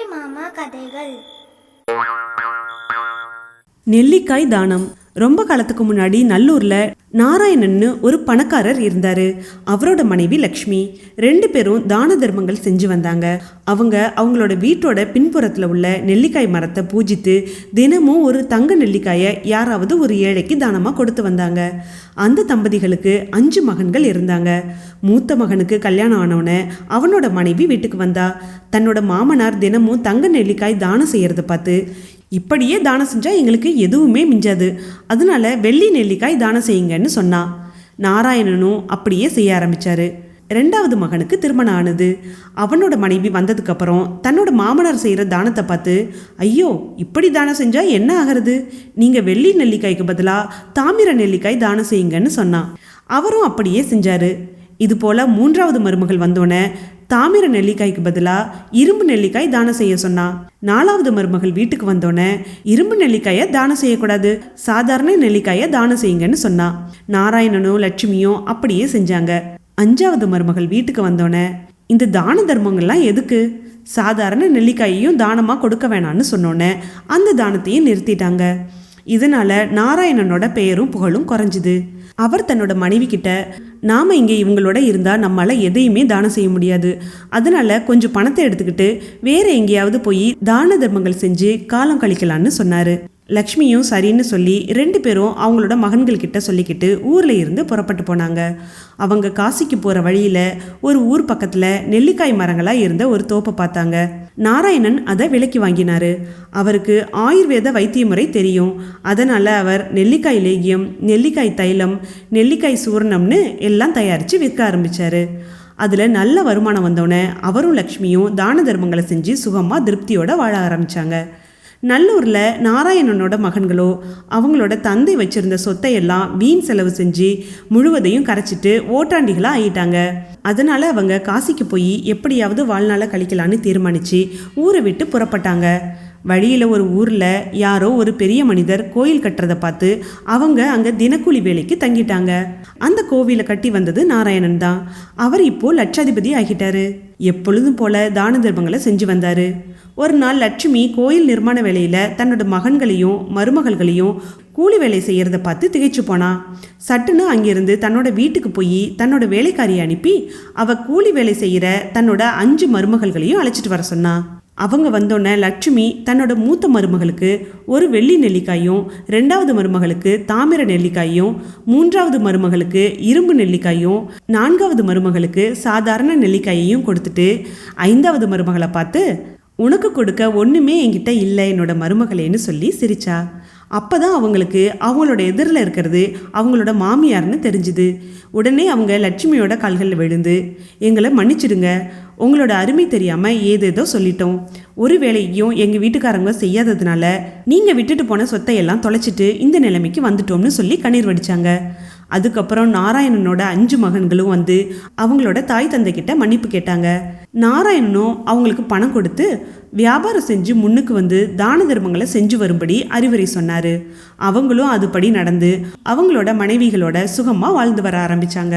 நெல்லிப்புலி மாமா கதைகள். நெல்லிக்காய் தானம். ரொம்ப காலத்துக்கு முன்னாடி நல்லூர்ல நாராயணன்னு ஒரு பணக்காரர் இருந்தார். அவரோட மனைவி லக்ஷ்மி. ரெண்டு பேரும் தான தர்மங்கள் செஞ்சு வந்தாங்க. அவங்க அவங்களோட வீட்டோட பின்புறத்தில் உள்ள நெல்லிக்காய் மரத்தை பூஜித்து தினமும் ஒரு தங்க நெல்லிக்காயை யாராவது ஒரு ஏழைக்கு தானமாக கொடுத்து வந்தாங்க. அந்த தம்பதிகளுக்கு அஞ்சு மகன்கள் இருந்தாங்க. மூத்த மகனுக்கு கல்யாணம் ஆனவுடனே அவனோட மனைவி வீட்டுக்கு வந்தா. தன்னோட மாமனார் தினமும் தங்க நெல்லிக்காய் தானம் செய்யறத பார்த்து இப்படியே தானம் செஞ்சால் எங்களுக்கு எதுவுமே மிஞ்சாது. அதனால வெள்ளி நெல்லிக்காய் தானம் செய்யுங்கன்னு சொன்னான் நாராயணனும் அப்படியே செய்ய ஆரம்பித்தார் ரெண்டாவது மகனுக்கு திருமணம் ஆனது. அவனோட மனைவி வந்ததுக்கப்புறம் தன்னோட மாமனார் செய்கிற தானத்தை பார்த்து ஐயோ இப்படி தானம் செஞ்சால் என்ன ஆகிறது? நீங்கள் வெள்ளி நெல்லிக்காய்க்கு பதிலாக தாமிர நெல்லிக்காய் தானம் செய்யுங்கன்னு சொன்னான் அவரும் அப்படியே செஞ்சார். இதுபோல் மூன்றாவது மருமகள் வந்தோடனே தாமிர நெல்லிக்காய்க்கு பதிலாக இரும்பு நெல்லிக்காய் தானம் செய்ய சொன்னான் நாலாவது மருமகள் வீட்டுக்கு வந்தோடனே இரும்பு நெல்லிக்காயை தானம் செய்யக்கூடாது. சாதாரண நெல்லிக்காயை தானம் செய்யுங்கன்னு சொன்னான் நாராயணனும் லட்சுமியும் அப்படியே செஞ்சாங்க. அஞ்சாவது மருமகள் வீட்டுக்கு வந்தோடனே இந்த தான தர்மங்கள்லாம் எதுக்கு? சாதாரண நெல்லிக்காயையும் தானமாக கொடுக்க வேணான்னு சொன்னோன்னே அந்த தானத்தையும் நிறுத்திட்டாங்க. இதனால நாராயணனோட பெயரும் புகழும் குறைஞ்சுது. அவர் தன்னோட மனைவி கிட்ட நாம இங்கே இவங்களோட இருந்தால் நம்மளால் எதையுமே தானம் செய்ய முடியாது. அதனால கொஞ்சம் பணத்தை எடுத்துக்கிட்டு வேற எங்கேயாவது போய் தான தர்மங்கள் செஞ்சு காலம் கழிக்கலான்னு சொன்னாரு. லக்ஷ்மியும் சரின்னு சொல்லி ரெண்டு பேரும் அவங்களோட மகன்கள்கிட்ட சொல்லிக்கிட்டு ஊரில் இருந்து புறப்பட்டு போனாங்க. அவங்க காசிக்கு போகிற வழியில் ஒரு ஊர் பக்கத்தில் நெல்லிக்காய் மரங்களாக இருந்த ஒரு தோப்பை பார்த்தாங்க. நாராயணன் அதை விலைக்கு வாங்கினாரு. அவருக்கு ஆயுர்வேத வைத்திய முறை தெரியும். அதனால் அவர் நெல்லிக்காய் லேகியம் நெல்லிக்காய் தைலம் நெல்லிக்காய் சூர்ணம்னு எல்லாம் தயாரித்து விற்க ஆரம்பித்தார் அதில் நல்ல வருமானம் வந்தோடனே அவரும் லக்ஷ்மியும் தான தர்மங்களை செஞ்சு சுகமாக திருப்தியோடு வாழ ஆரம்பித்தாங்க நல்லூரில் நாராயணனோட மகன்களோ அவங்களோட தந்தை வச்சிருந்த சொத்தை எல்லாம் வீண் செலவு செஞ்சு முழுவதையும் கரைச்சிட்டு ஓட்டாண்டிகளாக ஆயிட்டாங்க. அதனால அவங்க காசிக்கு போய் எப்படியாவது வாழ்நாளை கழிக்கலான்னு தீர்மானிச்சு ஊரை விட்டு புறப்பட்டாங்க. வழியில் ஒரு ஊரில் யாரோ ஒரு பெரிய மனிதர் கோயில் கட்டுறதை பார்த்து அவங்க அங்கே தினக்கூலி வேலைக்கு தங்கிட்டாங்க. அந்த கோவிலை கட்டி வந்தது நாராயணன் தான். அவர் இப்போது லட்சாதிபதி ஆகிட்டாரு. எப்பொழுதும் போல தான தர்மங்களை செஞ்சு வந்தார். ஒரு நாள் லட்சுமி கோயில் நிர்மாண வேலையில் தன்னோட மகன்களையும் மருமகள்களையும் கூலி வேலை செய்கிறத பார்த்து திகைச்சு போனா. சட்டுன்னு அங்கிருந்து தன்னோட வீட்டுக்கு போய் தன்னோட வேலைக்காரியை அனுப்பி அவ கூலி வேலை செய்கிற தன்னோட அஞ்சு மருமகள்களையும் அழைச்சிட்டு வர சொன்னா. அவங்க வந்தோடனே லட்சுமி தன்னோட மூத்த மருமகளுக்கு ஒரு வெள்ளி நெல்லிக்காயும் ரெண்டாவது மருமகளுக்கு தாமிர நெல்லிக்காயும் மூன்றாவது மருமகளுக்கு இரும்பு நெல்லிக்காயும் நான்காவது மருமகளுக்கு சாதாரண நெல்லிக்காயையும் கொடுத்துட்டு ஐந்தாவது மருமகளை பார்த்து உனக்கு கொடுக்க ஒன்றுமே என்கிட்ட இல்லை என்னோட மருமகளேன்னு சொல்லி சிரிச்சா. அப்பதான் அவங்களுக்கு அவங்களோட எதிரில் இருக்கிறது அவங்களோட மாமியார்னு தெரிஞ்சுது. உடனே அவங்க லட்சுமியோட கால்களில் விழுந்து எங்களை மன்னிச்சிடுங்க. உங்களோட அருமை தெரியாமல் ஏதேதோ சொல்லிட்டோம். ஒரு வேலையும் எங்கள் வீட்டுக்காரங்க செய்யாததுனால நீங்கள் விட்டுட்டு போன சொத்தை எல்லாம் தொலைச்சிட்டு இந்த நிலைமைக்கு வந்துட்டோம்னு சொல்லி கண்ணீர் வடிச்சாங்க. அதுக்கப்புறம் நாராயணனோட அஞ்சு மகன்களும் வந்து அவங்களோட தாய் தந்தை கிட்ட மன்னிப்பு கேட்டாங்க. நாராயணனும் அவங்களுக்கு பணம் கொடுத்து வியாபாரம் செஞ்சு முன்னுக்கு வந்து தான தர்மங்களை செஞ்சு வரும்படி அறிவுரை சொன்னாரு. அவங்களும் அதுபடி நடந்து அவங்களோட மனைவிகளோட சுகமா வாழ்ந்து வர ஆரம்பிச்சாங்க.